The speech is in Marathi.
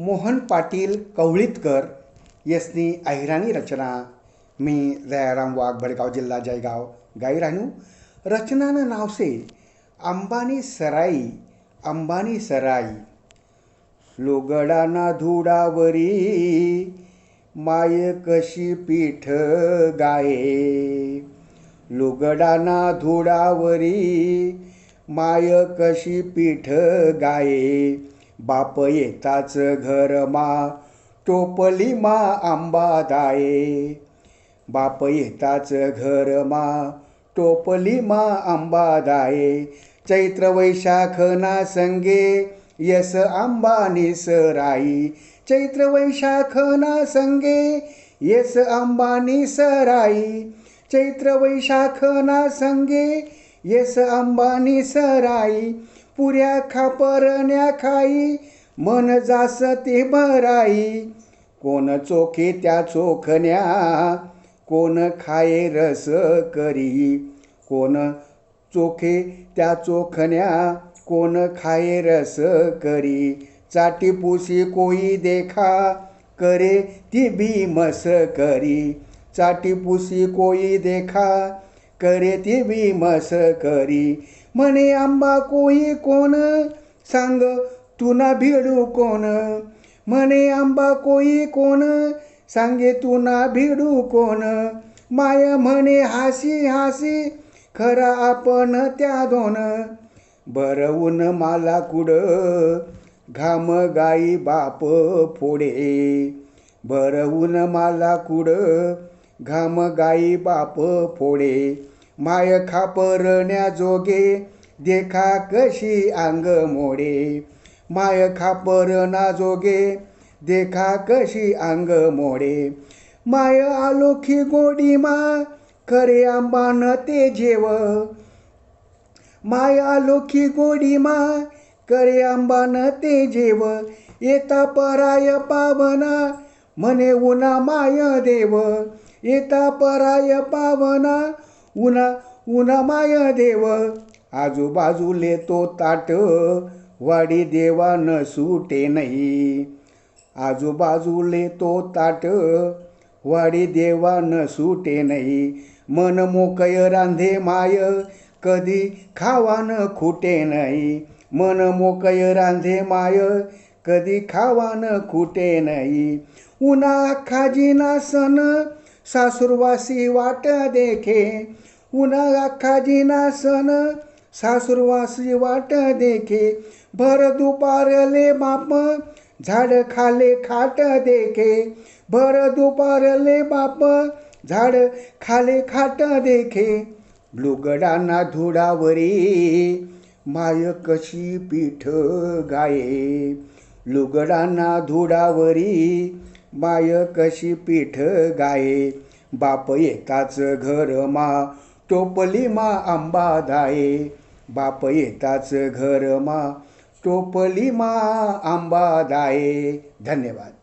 मोहन पाटील कवळीतकर यसनी अहिराणी रचना. मी दयाराम वाघ भडगाव जिल्हा जयगाव. गाई राहणू. रचनानं नाव से अंबानी सराई अंबानी सराई. लोगडाना धुडावरी माय कशी पीठ गाये. लुगडाना धुडावरी माय कशी पीठ गाये. बाप येताच घरमा टोपली मा आंबा दाये. बाप येताच घरमा टोपली मा आंबा दाये. चैत्र वैशाख ना संगे यस आंबा निसराई चैत्र वैशाख ना संगे येस आंबा निसराई चैत्र वैशाख ना संगे येस आंबा निसराई पुऱ्या खापरण्या खाई. मन जास ते भराई. कोण चोखे त्या चोखण्या. कोण खाये रस करी. कोण चोखे त्या चोखण्या. कोण खाये रस करी. चाटी पुसी कोई देखा. करे ती भीमस करी. चाटी पुसी कोई देखा. करे ती विमस करी. म्हणे आंबा कोई कोण? सांग तुना भिडू कोण? म्हणे आंबा कोई कोण? सांगे तुना भिडू कोण? माय म्हणे हासी हासी खरा आपण त्या दोन. बरवून माला कुड घाम गाई बाप फोडे. बरवून माला कुड घाम गाई बाप फोडे. माय खापरण्या जोगे देखा कशी अंग मोडे. माय खापरना जोगे देखा कशी अंग मोडे. माय आलोखी गोडी मा करे आंबान ते जेव. माय आलोखी गोडी मा करे आंबान ते जेव. येता पराय पावना म्हणे उना माय देव. येता पराय पावना उना उना माय देव. आजूबाजूले तो ताट वाडी देवा न सुटे नाही. आजूबाजूले तो ताट वाडी देवा न सुटे नाही. मन मोकय रांधे माय कधी खावान खुटे नाही. मन मोकय रांधे माय कधी खावान खुटे नाही. उन्हा खाजीना सन सासुरवासी वाट देखे. उन्हा अख्खाजीना सन सासुरवासी वाट देखे. भर दुपारले बाप झाड खाले खाट देखे. भर दुपारले बाप झाड खाले खाट देखे. लुगडाना धुडावरी माय कशी पीठ गाये. लुगडाना धुडावरी माय कशी पीठ गाये? बाप येताच घरमा टोपली मा आंबा दाये बाप येताच घरमा टोपली मा आंबा दाये धन्यवाद.